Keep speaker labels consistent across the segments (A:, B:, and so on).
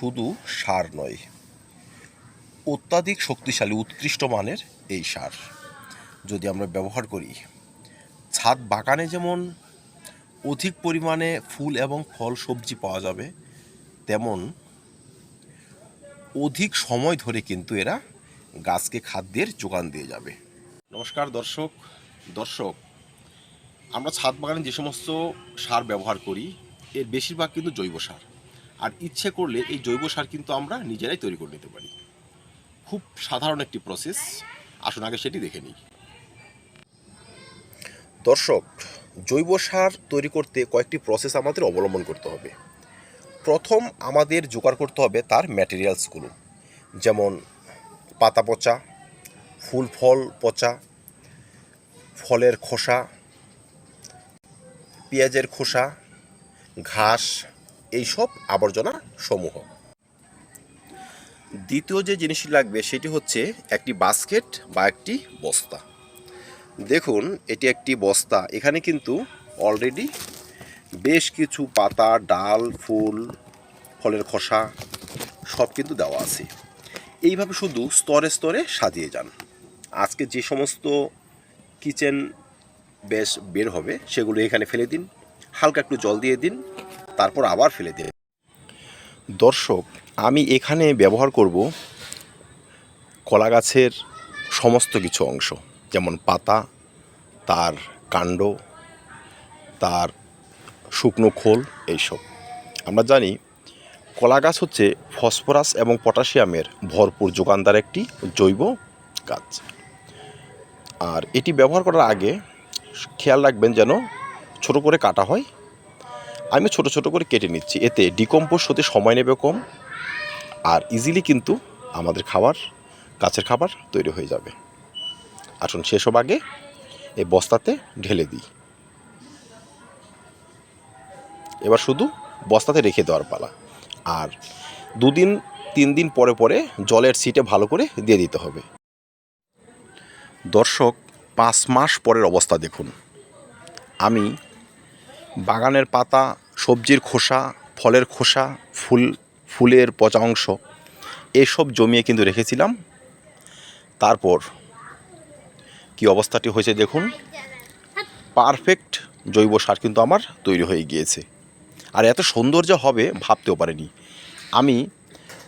A: শুধু সার নয়, অত্যাধিক শক্তিশালী, উৎকৃষ্ট মানের এই সার। যদি আমরা ব্যবহার করি, ছাদ বাগানে যেমন অধিক পরিমাণে ফুল এবং ফল, সবজি পাওয়া যাবে, তেমন অধিক সময় ধরে কিন্তু এরা গাছকে খাদ্যের যোগান দিয়ে যাবে। নমস্কার দর্শক দর্শক, আমরা ছাদ বাগানে যে সমস্ত সার ব্যবহার করি, এর বেশিরভাগ কিন্তু জৈব সার। আর ইচ্ছে করলে এই জৈব সার কিন্তু আমরা নিজেরাই তৈরি করে নিতে পারি। খুব সাধারণ একটি প্রসেস আসুন আগে সেটি দেখে নিই। দর্শক, জৈব সার তৈরি করতে কয়েকটি প্রসেস আমাদের অবলম্বন করতে হবে। প্রথম আমাদের জোগাড় করতে হবে তার ম্যাটেরিয়ালসগুলো যেমন পাতা পচা, ফুল ফল পচা, ফলের খোসা, পেঁয়াজের খোসা, ঘাস এইসব আবর্জনা সমূহ। দ্বিতীয় যে জিনিসটি লাগবে সেটি হচ্ছে একটি বাস্কেট বা একটি বস্তা। দেখুন, এটি একটি বস্তা। এখানে কিন্তু অলরেডি বেশ কিছু পাতা, ডাল, ফুল, ফলের খোসা সব কিন্তু দেওয়া আছে। এইভাবে শুধু স্তরে স্তরে সাজিয়ে যান। আজকে যে সমস্ত কিচেন বেশ বের হবে, সেগুলো এখানে ফেলে দিন। হালকা একটু জল দিয়ে দিন। তারপর আবার ফেলে দিন। দর্শক, আমি এখানে ব্যবহার করব কলা গাছের সমস্ত কিছু অংশ, যেমন পাতা, তার কাণ্ড, তার শুকনো খোল, এইসব। আমরা জানি কলা গাছ হচ্ছে ফসফরাস এবং পটাশিয়ামের ভরপুর যোগানদার একটি জৈব গাছ। আর এটি ব্যবহার করার আগে খেয়াল রাখবেন যেন ছোট করে কাটা হয় আমি ছোট ছোট করে কেটে নিচ্ছি। এতে ডিকম্পোজ হতে সময় নেবে কম আর ইজিলি কিন্তু আমাদের খাবার গাছের খাবার তৈরি হয়ে যাবে। আসুন সেসব আগে এই বস্তাতে ঢেলে দিই। এবার শুধু বস্তাতে রেখে দেওয়ার পালা আর দুদিন তিন দিন পরে পরে জলের সিটে ভালো করে দিয়ে দিতে হবে। দর্শক, পাঁচ মাস পরের অবস্থা দেখুন। আমি বাগানের পাতা, সবজির খোসা, ফলের খোসা, ফুল, ফুলের পচা অংশ, এসব জমিয়ে কিন্তু রেখেছিলাম। তারপর কি অবস্থাটি হয়েছে দেখুন। পারফেক্ট জৈব সার কিন্তু আমার তৈরি হয়ে গিয়েছে। আর এত সৌন্দর্য হবে ভাবতেও পারিনি। আমি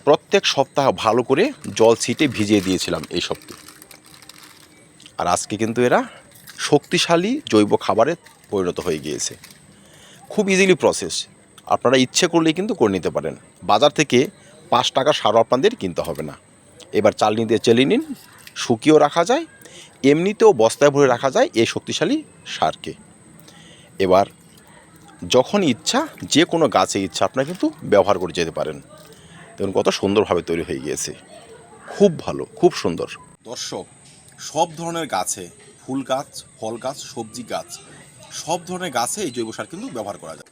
A: প্রত্যেক সপ্তাহ ভালো করে জল ছিটে ভিজিয়ে দিয়েছিলাম এই সপ্তাহে। আর আজকে কিন্তু এরা শক্তিশালী জৈব খাবারে পরিণত হয়ে গিয়েছে। খুব ইজিলি প্রসেস আপনারা ইচ্ছে করলেই কিন্তু করে নিতে পারেন। বাজার থেকে পাঁচ টাকা সারও আপনাদের কিনতে হবে না। এবার চালনি দিয়ে চেলে নিন, শুকিয়েও রাখা যায়, এমনিতেও বস্তায় ভরে রাখা যায় এই শক্তিশালী সারকে। এবার যখন ইচ্ছা যে কোনো গাছে ইচ্ছা আপনারা কিন্তু ব্যবহার করে যেতে পারেন। দেখুন কত সুন্দরভাবে তৈরি হয়ে গিয়েছে। খুব ভালো, খুব সুন্দর। দর্শক, সব ধরনের গাছে ফুল গাছ, ফল গাছ, সবজি গাছ সব ধরনের গাছে এই জৈব সার কিন্তু ব্যবহার করা যায়।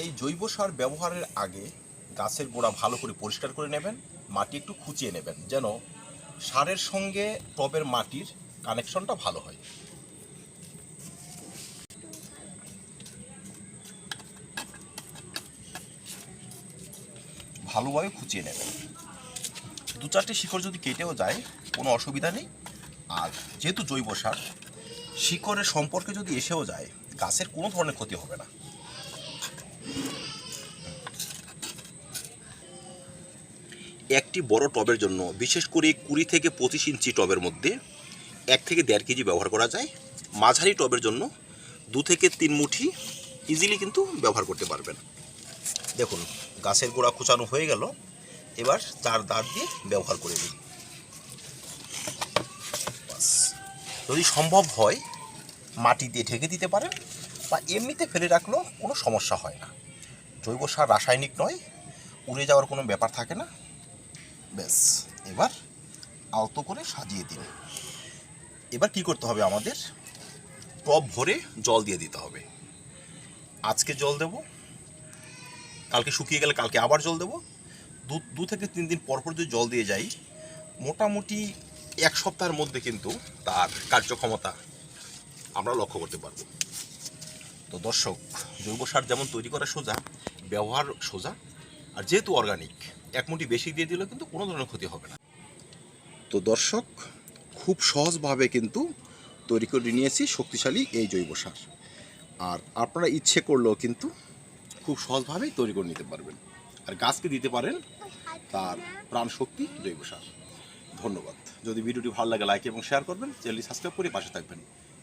A: এই জৈব সার ব্যবহারের আগে গাছের গোড়া ভালো করে পরিষ্কার করে নেবেন, মাটি একটু খুঁচিয়ে নেবেন, যেন সারের সঙ্গে টবের মাটির কানেকশনটা ভালো হয়। ভালোভাবে খুঁচিয়ে নেবেন। দু চারটে শিকড় যদি কেটেও যায়, কোনো অসুবিধা নেই। আর যেহেতু জৈব সার শিকড়ের সম্পর্কে যদি এসেও যায়, গাছের কোনো ধরনের ক্ষতি হবে না। একটি বড় টবের জন্য, বিশেষ করে কুড়ি থেকে পঁচিশ ইঞ্চি টবের মধ্যে এক থেকে দেড় কেজি ব্যবহার করা যায়। মাঝারি টবের জন্য দু থেকে তিন মুঠি ইজিলি কিন্তু ব্যবহার করতে পারবেন। দেখুন, গাছের গোড়া কুচানো হয়ে গেল। এবার চার দাঁত দিয়ে ব্যবহার করে দিন যদি সম্ভব হয় মাটি দিয়ে ঢেকে দিতে পারেন বা এমনিতে ফেলে রাখলেও কোনো সমস্যা হয় না। জৈব সার রাসায়নিক নয়, উড়ে যাওয়ার কোনো ব্যাপার থাকে না। ব্যাস, এবার আলতো করে সাজিয়ে দিন। এবার কি করতে হবে আমাদের? টপ ভরে জল দিয়ে দিতে হবে। আজকে জল দেব, কালকে শুকিয়ে গেলে কালকে আবার জল দেবো। দু দু থেকে তিন দিন পর পর যদি জল দিয়ে যাই, মোটামুটি এক সপ্তাহের মধ্যে কিন্তু তার কার্যক্ষমতা আমরা লক্ষ্য করতে পারব। তো দর্শক জৈব সার যেমন তৈরি করা সোজা ব্যবহার সোজা আর যেহেতু অর্গানিক এক মুঠি বেশি দিয়ে দিলেও কিন্তু কোনো ধরনের ক্ষতি হবে না। তো দর্শক খুব সহজভাবে কিন্তু তৈরি করে নিয়েছি শক্তিশালী এই জৈব সার। আর আপনারা ইচ্ছে করলেও কিন্তু খুব সহজভাবেই তৈরি করে নিতে পারবেন। আর গাছকে দিতে পারেন তার প্রাণ শক্তি জৈব সার। ধন্যবাদ। যদি ভিডিওটি ভালো লাগে লাইক এবং শেয়ার করবেন। চ্যানেলটি সাবস্ক্রাইব করে পাশে থাকবেন।